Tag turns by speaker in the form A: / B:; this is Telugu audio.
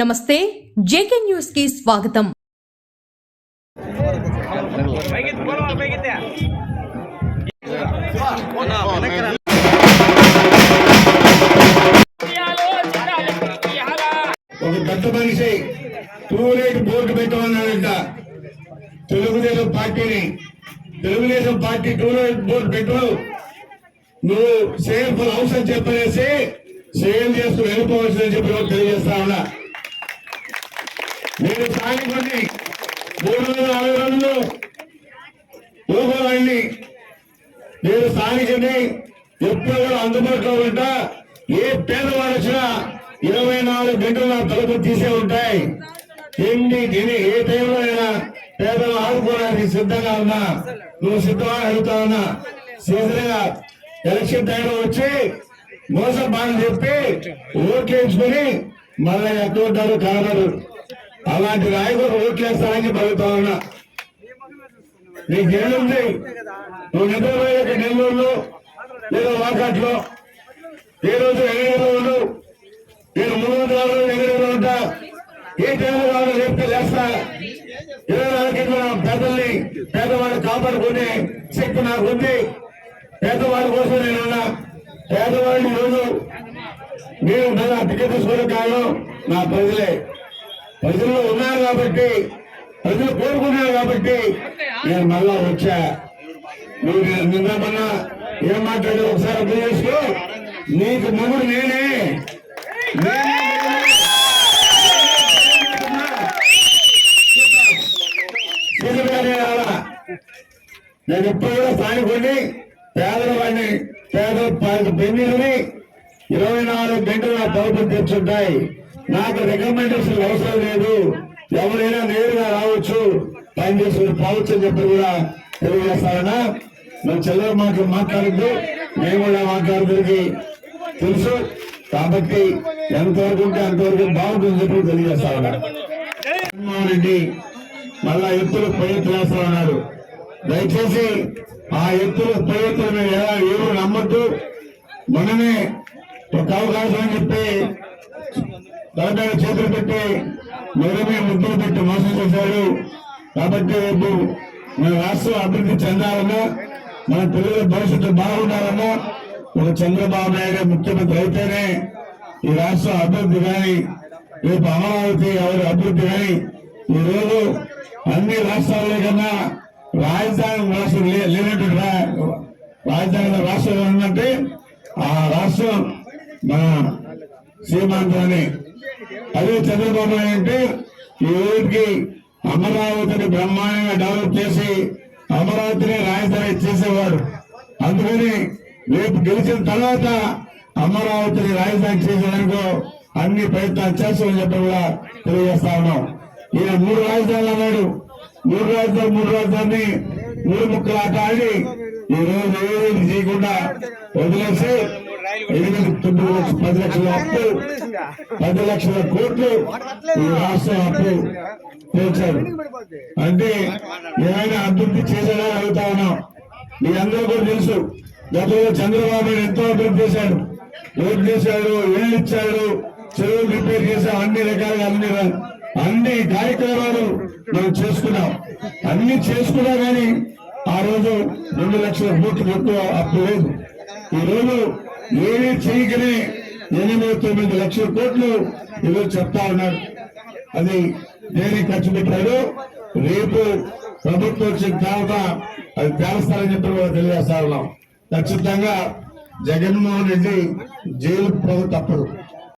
A: నమస్తే జేకే న్యూస్కి స్వాగతం.
B: ఒక పెద్ద మనిషి టూలైట్ బోర్డు పెట్టమన్నాడంట. తెలుగుదేశం పార్టీని. తెలుగుదేశం పార్టీ టూలైట్ బోర్డు పెట్టు. నువ్వు సేల్ ఫర్ హౌస్ అని చెప్పనేసి సేల్ చేస్తూ వెళ్ళిపోవచ్చునని చెప్పి తెలియజేస్తా ఉన్నా. నేను స్థానికుడిని మూడు వందల అరవై రోజులు యువకులని నేను స్థానికుడిని ఎప్పుడు కూడా అందుబాటులో ఉంటా. ఏ పేదవాడు వచ్చినా ఇరవై నాలుగు గంటలు నా తలుపు తీసే ఉంటాయి. తిండి తిని ఏ టైంలో అయినా పేదలు ఆడుకోవడానికి సిద్ధంగా ఉన్నా. నువ్వు సిద్ధమా అడుగుతా ఉన్నా. సీజన్గా ఎలక్షన్ టైంలో వచ్చి మోసం బాగా చెప్పి ఓట్లు వేసుకుని మళ్ళీ ఎక్కడ ఉంటారు కానరు అలాంటి నాయకులు ఓట్లేస్తారని అడుగుతా ఉన్నా. నీకేముంది? నువ్వు నిద్రపోయే నెల్లూరులో లేదా వాకాట్లో ఏ రోజు ఎగడలో ఉండు. నేను మూడు వందల రోజులు ఎగడలో ఉంటా. ఏ టైంలో కావాలో చెప్తే లేస్తా ఇరవై నాలుగు గంటలు నా పేదల్ని పేదవాళ్ళు కాపాడుకునే శక్తి నాకు ఉంది పేదవాళ్ళ కోసం నేనున్నా పేదవాళ్ళు ఈరోజు నేను నా టికెట్ తీసుకోవడం కారణం నా ప్రజలే. ప్రజల్లో ఉన్నారు కాబట్టి ప్రజలు కోరుకున్నారు కాబట్టి నేను మళ్ళా వచ్చా. నువ్వు నిన్న- మొన్న ఏం మాట్లాడి ఒకసారి అర్థం చేసుకో. నీకు మొగుడు నేనే. నేను ఎప్పుడు కూడా స్థానికుడిని పేదల వాడిని పేద పెన్నిని ఇరవై నాలుగు గంటలు నా ప్రభుత్వం తెచ్చుంటాయి నాకు రికమెండేషన్ అవసరం లేదు. ఎవరైనా నేరుగా రావచ్చు. పని చేసుకుని పోవచ్చు అని చెప్పి కూడా తెలియజేస్తారన్నా. మన చిల్లర మాటలు మాట్లాడద్దు. మేము కూడా మాట్లాడడానికి తెలుసు. కాబట్టి ఎంతవరకు ఉంటే అంతవరకు బాగుంటుందని చెప్పి తెలియజేస్తారన్నా. జగన్మోహన్ రెడ్డి మళ్ళా ఎత్తులు ప్రయత్నం ఉన్నారు దయచేసి ఆ ఎత్తులు ప్రయత్నం ఎలా ఎవరు నమ్మద్దు. మనమే ఒక అవకాశం అని చెప్పి తలపై చేతులు పెట్టి మొదలమే ముద్దులు పెట్టి మోసం చేశారు. కాబట్టి రేపు మన రాష్ట్రం అభివృద్ధి చెందాలన్నా మన పిల్లల భవిష్యత్తు బాగుండాలన్నా ఒక చంద్రబాబు నాయుడు ముఖ్యమంత్రి అయితేనే ఈ రాష్ట్రం అభివృద్ధి కానీ రేపు అమరావతి ఎవరి అభివృద్ధి కానీ ఈ రోజు అన్ని రాష్ట్రాల కన్నా రాజధాని రాష్ట్రం లే- లేనటువంటి రాజధాని రాష్ట్రం ఏంటంటే ఆ రాష్ట్రం మన సీమాంతాన్ని అదే చంద్రబాబు అంటే ఈ ఊరికి అమరావతిని బ్రహ్మాండంగా డెవలప్ చేసి అమరావతిని రాజధాని చేసేవాడు. అందుకని రేపు గెలిచిన తర్వాత అమరావతిని రాజధాని చేసేందుకు అన్ని ప్రయత్నాలు చేస్తామని చెప్పి కూడా తెలియజేస్తా ఉన్నాం. ఈయన మూడు రాజధానులు అన్నాడు. మూడు రాజధాని మూడు రాజధాని మూడు ముక్కలు ఆట ఆడి ఈ రోజు ఏది చేయకుండా వదిలేసి పది లక్షల అప్పు. పది లక్షల కోట్లు ఈ రాష్ట్రం అప్పు తీర్చాడు అంటే ఏమైనా అభివృద్ధి చేశాడా అడుగుతా ఉన్నాం. మీ అందరూ కూడా తెలుసు. గతంలో చంద్రబాబు నాయుడు ఎంతో అభివృద్ధి చేశాడు. రోడ్లు చేశాడు ఇళ్ళు ఇచ్చాడు చెరువులు రిపేర్ చేశాం అన్ని రకాలుగా అన్ని అన్ని కార్యక్రమాలు మనం చేసుకున్నాం. అన్ని చేసుకున్నా కానీ ఆ రోజు రెండు లక్షల కోట్లు ఎక్కువ అప్పు లేదు. ఈ రోజు ఏమీ చేయకనే ఎనిమిది తొమ్మిది లక్షల కోట్లు ఈరోజు చెప్తా ఉన్నారు. అది దేనికి ఖర్చు పెట్టారు? రేపు ప్రభుత్వం వచ్చిన తర్వాత అది తేలుస్తారని చెప్పి కూడా తెలియజేస్తా ఉన్నాం. ఖచ్చితంగా జగన్మోహన్ రెడ్డి జైలు పోదు తప్పదు.